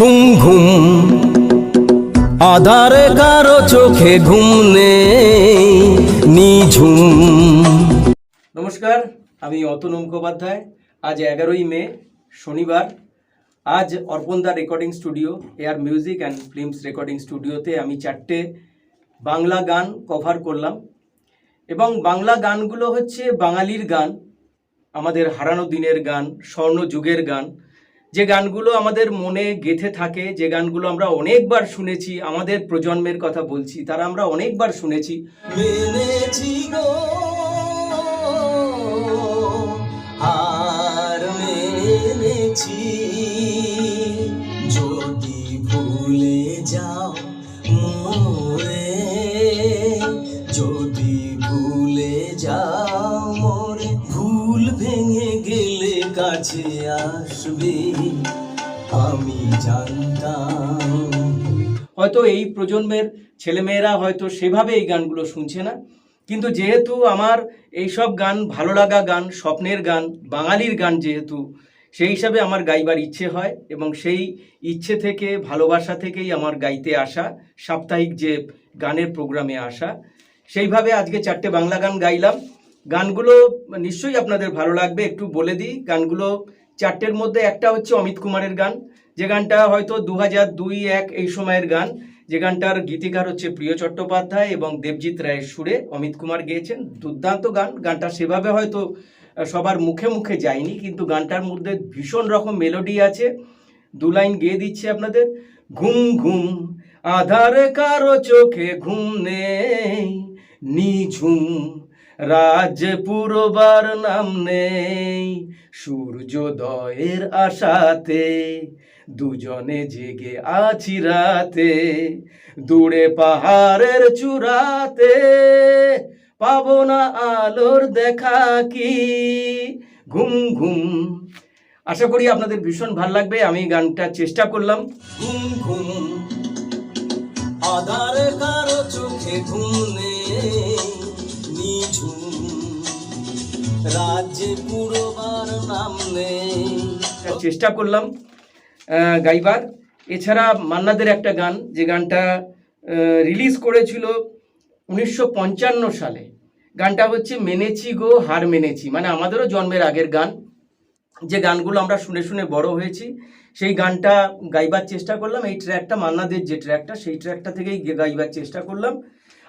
ঘুম ঘুম। আধারে কারও চোখে ঘুম নেই নিঝুম নমস্কার, আমি অতনু মুখোপাধ্যায়। আজ এগারোই মে, শনিবার। আজ অর্পণদা recording studio, Air music and films recording স্টুডিওতে আমি চারটে বাংলা গান কভার করলাম। এবং বাংলা গানগুলো হচ্ছে বাঙালির গান, আমাদের হারানো দিনের গান স্বর্ণ যুগের গান যে গানগুলো আমাদের মনে গেথে থাকে, যে গানগুলো আমরা অনেকবার শুনেছি, আমাদের প্রজন্মের কথা বলছি, তারা আমরা অনেকবার শুনেছি। আর যদি ভুলে যাও কাছে আসবে, আমি জানতাম। হয়তো এই প্রজন্মের ছেলেমেয়েরা হয়তো সেভাবে এই গানগুলো শুনছে না, কিন্তু যেহেতু আমার এইসব গান, ভালো লাগা গান, স্বপ্নের গান, বাঙালির গান যেহেতু, সেই হিসাবে আমার গাইবার ইচ্ছে হয় এবং সেই ইচ্ছে থেকে, ভালোবাসা থেকেই আমার গাইতে আসা, সাপ্তাহিক যে গানের প্রোগ্রামে আসা, সেইভাবে আজকে চারটে বাংলা গান গাইলাম। গানগুলো নিশ্চয়ই আপনাদের ভালো লাগবে, একটু বলে দিই। গানগুলো চারটের মধ্যে, একটা হচ্ছে অমিত কুমারের গান, যে গানটা হয়তো দু হাজার দুই এক এই সময়ের গান। যে গানটার গীতিকার হচ্ছে প্রিয় চট্টোপাধ্যায় এবং দেবজিৎ রায়ের সুরে অমিত কুমার গেয়েছেন। দুর্দান্ত গান, গানটা সেভাবে হয়তো সবার মুখে মুখে যায়নি, কিন্তু গানটার মধ্যে ভীষণ রকম মেলোডি আছে। দু লাইন গেয়ে দিচ্ছে আপনাদের। ঘুম ঘুম, আধারে কারও চোখে ঘুম নেই, নিঝুম রাজ পুরবার নাম নেই, সূর্যোদয়ের আশাতে। দুজনে জেগে আছি রাতে, দূরে পাহাড়ের চূড়াতে। পাবো না আলোর দেখা কি? ঘুম ঘুম। আশা করি আপনাদের ভীষণ ভালো লাগবে, আমি গানটা চেষ্টা করলাম। ঘুম ঘুম। আধার কারও চোখে ঘুম নেই। নাম। চেষ্টা করলাম গাইবার। এছাড়া মান্নাদের একটা গান, যে গানটা রিলিজ করেছিল উনিশশো পঞ্চান্ন সালে। গানটা হচ্ছে মেনেছি গো, হার মেনেছি মানে আমাদেরও জন্মের আগের গান। যে গানগুলো আমরা শুনে শুনে বড় হয়েছি, সেই গানটা গাইবার চেষ্টা করলাম। এই ট্র্যাকটা মান্নাদের যে ট্র্যাকটা সেই ট্র্যাকটা থেকেই গাইবার চেষ্টা করলাম।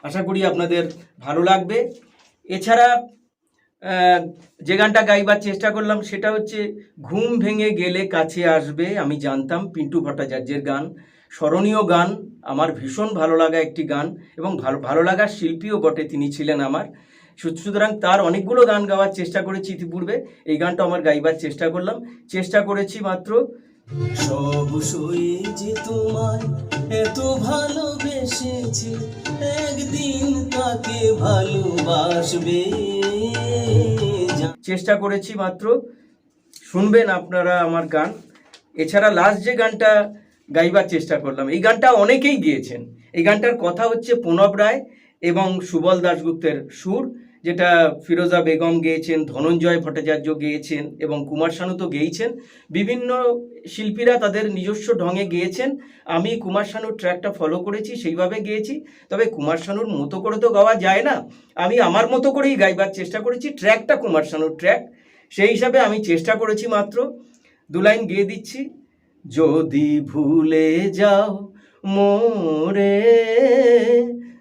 আশা করি আপনাদের ভালো লাগবে। এছাড়া যে গানটা গাইবার চেষ্টা করলাম সেটা হচ্ছে, ঘুম ভেঙে গেলে কাছে আসবে আমি জানতাম পিন্টু ভট্টাচার্যের গান। স্মরণীয় গান, আমার ভীষণ ভালো লাগা একটি গান এবং ভালো ভালো লাগার শিল্পীও বটে তিনি ছিলেন আমার। সুতরাং তার অনেকগুলো গান গাওয়ার চেষ্টা করেছি ইতিপূর্বে। এই গানটা আমার গাইবার চেষ্টা করলাম। চেষ্টা করেছি মাত্র সব সয়ে যে তোমায় এত একদিন তাকে ভালোবাসবে। চেষ্টা করেছি মাত্র, শুনবেন আপনারা আমার গান। এছাড়া লাস্ট যে গানটা গাইবার চেষ্টা করলাম, এই গানটা অনেকেই গিয়েছেন। এই গানটার কথা হচ্ছে প্রণব রায় এবং সুবল দাশগুপ্তের সুর। যেটা ফিরোজা বেগম গেয়েছেন, ধনঞ্জয় ভট্টাচার্য গেয়েছেন এবং কুমার শানু তো গেয়েছেন বিভিন্ন শিল্পীরা তাদের নিজস্ব ঢঙে গেয়েছেন। আমি কুমার শানুর ট্র্যাকটা ফলো করেছি, সেইভাবে গেয়েছি। তবে কুমার শানুর মতো করে তো গাওয়া যায় না। আমি আমার মতো করেই গাইবার চেষ্টা করেছি ট্র্যাকটা কুমার শানুর ট্র্যাক সেই হিসাবে আমি চেষ্টা করেছি মাত্র। দু লাইন গেয়ে দিচ্ছি। যদি ভুলে যাও মোরে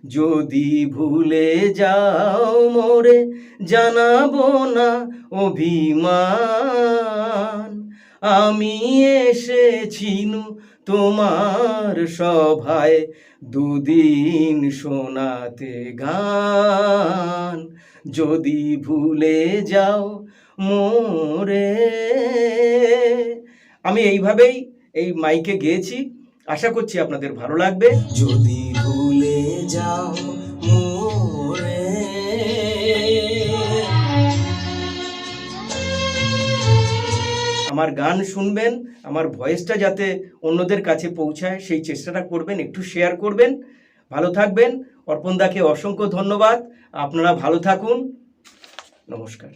যদি ভুলে যাও মোরে, জানাব না অভিমান। আমি এসেছিনু তোমার সভায় দুদিন শোনাতে গান। যদি ভুলে যাও মোরে। আমি এইভাবেই এই মাইকে গেয়েছি। আশা করছি আপনাদের ভালো লাগবে। যদি যাও মোরে। আমার গান শুনবেন, আমার ভয়েসটা যাতে অন্যদের কাছে পৌঁছায়, সেই চেষ্টাটা করবেন, একটু শেয়ার করবেন। ভালো থাকবেন। অর্পণদাকে অসংখ্য ধন্যবাদ। আপনারা ভালো থাকুন। নমস্কার।